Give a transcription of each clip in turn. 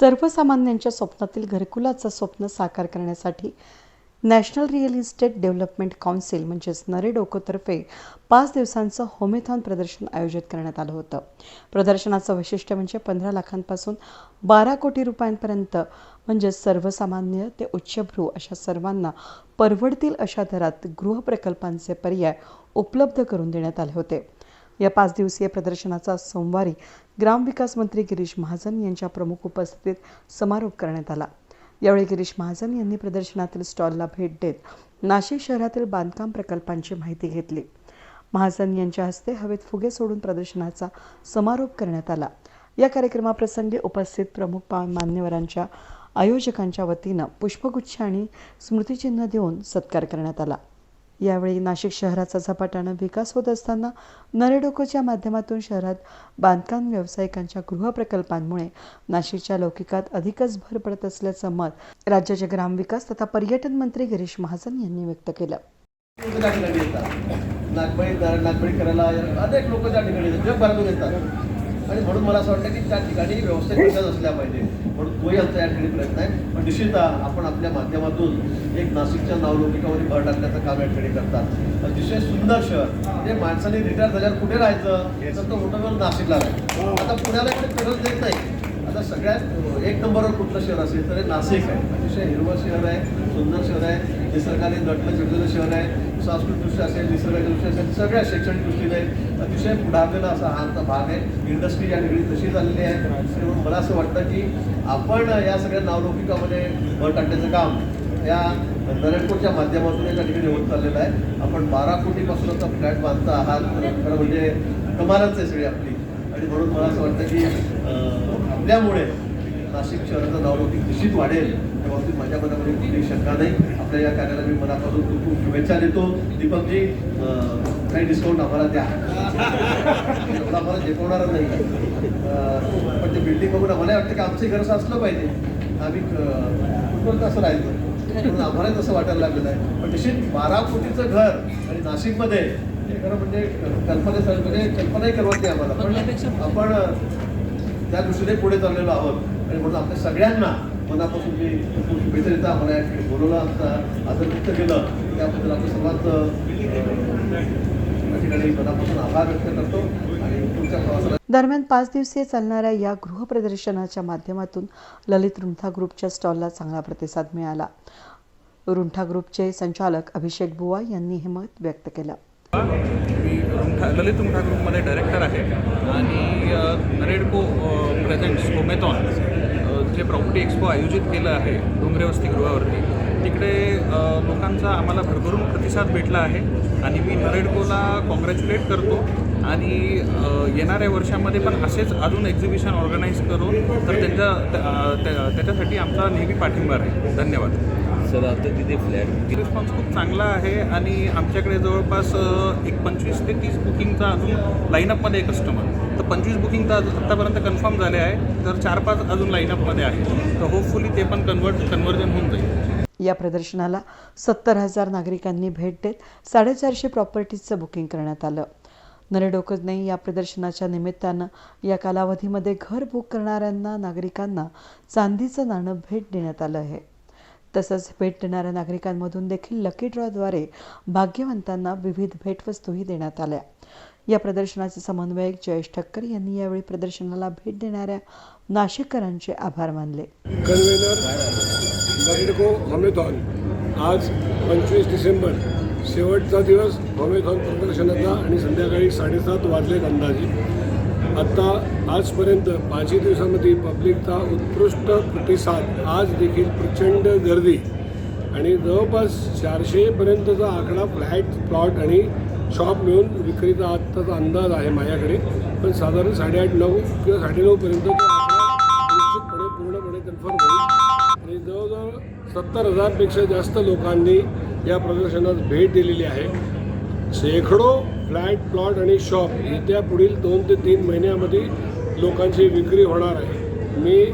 सर्वसामान्यांच्या स्वप्नातील घरकुलाचं स्वप्न साकार करण्यासाठी national real estate development council म्हणजेच नरेडोकोतर्फे पाच दिवसांचं होमेथॉन प्रदर्शन आयोजित करण्यात आलं होतं. प्रदर्शनाचं वैशिष्ट्य म्हणजे पंधरा लाखांपासून बारा कोटी रुपयांपर्यंत म्हणजेच सर्वसामान्य ते उच्चभ्रू अशा सर्वांना परवडतील अशा दरात गृहप्रकल्पांचे पर्याय उपलब्ध करून देण्यात आले होते. या पाच दिवसीय प्रदर्शनाचा सोमवारी ग्रामविकास मंत्री गिरीश महाजन यांच्या प्रमुख उपस्थितीत समारोप करण्यात आला. यावेळी गिरीश महाजन यांनी प्रदर्शनातील स्टॉलला भेट देत नाशिक शहरातील बांधकाम प्रकल्पांची माहिती घेतली. महाजन यांच्या हस्ते हवेत फुगे सोडून प्रदर्शनाचा समारोप करण्यात आला. या कार्यक्रमाप्रसंगी उपस्थित प्रमुख पा- मान्यवरांच्या आयोजकांच्या वतीनं पुष्पगुच्छ आणि स्मृतिचिन्ह देऊन सत्कार करण्यात आला. यावेळी नाशिक शहराचा झपाट्यानं विकास होत असताना नरेडोकोच्या माध्यमातून शहरात बांधकाम व्यावसायिकांच्या गृहप्रकल्पांमुळे नाशिकच्या लौकिकात अधिकच भर पडत असल्याचं मत राज्याचे ग्रामविकास तथा पर्यटन मंत्री गिरीश महाजन यांनी व्यक्त केलं. त्या ठिकाणी करायला अनेक लोक त्या ठिकाणी जगभरातून येतात. आणि म्हणून मला असं वाटतं की त्या ठिकाणी व्यवस्थित विकास असल्या पाहिजे. म्हणून तोही आमचा या ठिकाणी प्रयत्न आहे. पण निश्चिततः आपण आपल्या माध्यमातून एक नाशिकच्या नावलौकिकामध्ये भर टाकण्याचं काम या ठिकाणी करतात. अतिशय सुंदर शहर म्हणजे माणसाने रिटायर झाल्यावर कुठे राहायचं? याचं तर मोठं नाशिकला राहायचं. आता पुण्याला इकडे फिरत देत नाही. महाराष्ट्रातलं सगळ्यात एक नंबरवर कुठलं शहर असेल तर नाशिक आहे. अतिशय हिरवं शहर आहे सुंदर शहर आहे निसर्गाने नटलं चिडलेलं शहर आहे सांस्कृतिक दृष्ट्या असेल निसर्गाच्या दृष्ट्या असेल सगळ्या शैक्षणिक दृष्टीने अतिशय पुढारलेला असा हा आमचा भाग आहे. इंडस्ट्री या ठिकाणी तशी झालेली आहे. म्हणून मला असं वाटतं की आपण या सगळ्या नावलौकिकामध्ये भर टाकण्याचं काम या नरेटकोटच्या माध्यमातून या ठिकाणी होत चाललेलं आहे. आपण बारा कोटीपासून आता फ्लॅट बांधता आहात. खरं म्हणजे कमालच आहे सगळी आपली. आणि म्हणून मला असं वाटतं की आपल्यामुळे नाशिक शहराचं होती निश्चित वाढेल. त्या बाबतीत माझ्या मनामध्ये कुठलीही शंका नाही. आपल्या या कार्याला मी मनापासून खूप खूप शुभेच्छा देतो. दीपकजी काही डिस्काउंट आम्हाला द्या. आम्हाला झेपवणार नाही. पण ते बिल्डिंग बघून आम्हाला वाटतं की आमचं घर असं असलं पाहिजे. आम्ही कुठपर्यंत असं राहिलो? म्हणून आम्हाला तसं वाटायला लागलेलं आहे. पण निश्चित बारा कोटीचं घर आणि नाशिकमध्ये खरं म्हणजे म्हणजे कल्पनाही करवत नाही आम्हाला. पण आपण त्या दृष्टीने पुढे चाललेलो आहोत. आणि म्हणून आपल्या सगळ्यांना मनापासून मी खूप शुभेच्छा देतो. आम्हाला या ठिकाणी बोलवलं आमचा आदर व्यक्त केलं. त्याबद्दल आपल्या सर्वांचं अं, या ठिकाणी मनापासून आभार व्यक्त करतो. आणि पुढच्या प्रवासाला दरम्यान पाच दिवसीय चालणाऱ्या या गृहप्रदर्शनाच्या माध्यमातून ललित रुंठा ग्रुपच्या स्टॉलला चांगला प्रतिसाद मिळाला. रुंठा ग्रुपचे संचालक अभिषेक बुवा यांनी हे मत व्यक्त केलं. मी ललित उमठा ग्रुपमध्ये डायरेक्टर आहे आणि रेडको नरेडको प्रेझेंट्स कोमेथॉन जे प्रॉपर्टी एक्सपो आयोजित केलं आहे डोंगरे गृहावरती तिकडे लोकांचा आम्हाला भरभरून प्रतिसाद भेटला आहे आणि मी नरेडकोला कॉंग्रॅच्युलेट करतो आणि येणाऱ्या वर्षामध्ये पण असेच अजून एक्झिबिशन ऑर्गनाईज करून तर त्यांच्या त्या- त्या- त्याच्यासाठी आमचा नेहमी पाठिंबा आहे धन्यवाद. सर आता तिथे फ्लॅट रिस्पॉन्स खूप चांगला आहे आणि आमच्याकडे जवळपास एक पंचवीस ते तीस बुकिंगचा अजून लाईनअपमध्ये आहे कस्टमर तर पंचवीस बुकिंग तर आत्तापर्यंत कन्फर्म झाले आहे. तर चार पाच अजून लाईनअपमध्ये आहे. तर होपफुली ते पण कन्वर्ट कन्वर्जन होऊन जाईल. या प्रदर्शनाला सत्तर हजार नागरिकांनी भेट देत साडेचारशे प्रॉपर्टीजचं बुकिंग करण्यात आलं. नरेडोकजने या प्रदर्शनाच्या निमित्तानं या कालावधीमध्ये घर बुक करणाऱ्यांना नागरिकांना चांदीचं नाणं भेट देण्यात आलं आहे. तसंच भेट देणाऱ्या नागरिकांमधून देखील लकी ड्रॉद्वारे भाग्यवंतांना विविध भेटवस्तूही देण्यात आल्या. या प्रदर्शनाचे समन्वयक जयेश ठक्कर यांनी यावेळी प्रदर्शनाला भेट देणाऱ्या नाशिककरांचे आभार मानले. आज पंचवीस डिसेंबर शेवटचा दिवस हॉमेथॉन प्रदर्शनाचा आणि संध्याकाळी साडेसात वाजलेत अंदाजे. आत्ता आजपर्यंत पाचही दिवसामध्ये पब्लिकचा उत्कृष्ट प्रतिसाद आज देखील प्रचंड गर्दी. आणि जवळपास चारशेपर्यंतचा आकडा फ्लॅट प्लॉट आणि शॉप मिळून विक्रीचा आत्ताचा अंदाज आहे माझ्याकडे. पण साधारण साडेआठ नऊ किंवा साडेनऊपर्यंत तो निश्चितपणे पूर्णपणे कन्फर्म होईल. आणि जवळजवळ सत्तर हजारपेक्षा जास्त लोकांनी या प्रदर्शनात भेट दिलेली आहे. शेकडो फ्लॅट प्लॉट आणि शॉप येत्या पुढील दोन ते तीन महिन्यामध्ये लोकांची विक्री होणार आहे. मी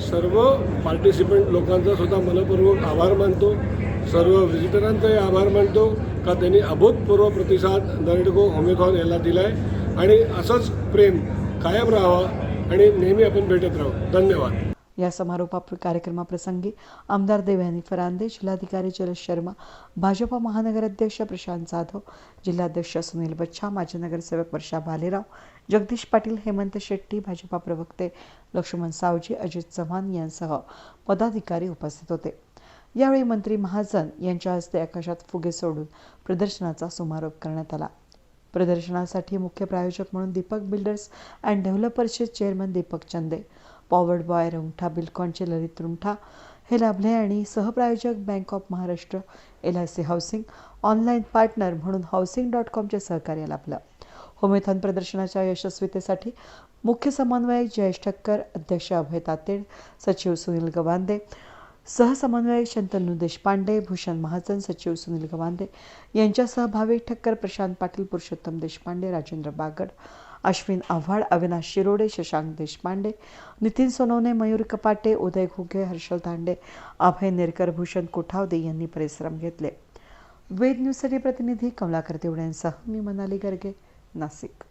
सर्व पार्टिसिपंट लोकांचा सुद्धा मनपूर्वक आभार मानतो. सर्व व्हिजिटरांचाही आभार मानतो का त्यांनी अभूतपूर्व प्रतिसाद नरेडको होमेथॉन याला दिला आहे आणि असंच प्रेम कायम राहावा आणि नेहमी आपण भेटत राहू. धन्यवाद. या समारोपा कार्यक्रमाप्रसंगी आमदार देवयानी फरांदे जिल्हाधिकारी जलज शर्मा भाजपा महानगराध्यक्ष प्रशांत जाधव जिल्हाध्यक्ष सुनील बच्छा माजी नगरसेवक वर्षा भालेराव जगदीश पाटील हेमंत शेट्टी भाजपा प्रवक्ते लक्ष्मण सावजी अजित चव्हाण यांसह पदाधिकारी उपस्थित होते. यावेळी मंत्री महाजन यांच्या हस्ते आकाशात फुगे सोडून प्रदर्शनाचा समारोप करण्यात आला. प्रदर्शनासाठी मुख्य प्रायोजक म्हणून Deepak builders and डेव्हलपर्सचे chairman Deepak Chande powered by रुंठा बिल्कॉनचे ललित रुंठा हे लाभले आणि सहप्रायोजक bank of Maharashtra L I C housing online partner म्हणून हाऊसिंग डॉट कॉमचे सहकार्य लाभलं. होमेथॉन प्रदर्शनाच्या यशस्वीतेसाठी मुख्य समन्वयक जयेश ठक्कर अध्यक्ष अभय तातेड सचिव सुनील गवांदे सहसमन्वयक शंतनू देशपांडे भूषण महाजन सचिव सुनील गवांदे यांच्यासह भाविक ठक्कर प्रशांत पाटील पुरुषोत्तम देशपांडे राजेंद्र बागड अश्विन आव्हाड अविनाश शिरोडे शशांक देशपांडे नितीन सोनवणे मयूर कपाटे उदय घुगे हर्षल धांडे अभय नेरकर भूषण कोठावदे यांनी परिश्रम घेतले. वेद न्यूजसाठी प्रतिनिधी कमलाकर देवड्यांसह मी मनाली गर्गे नाशिक.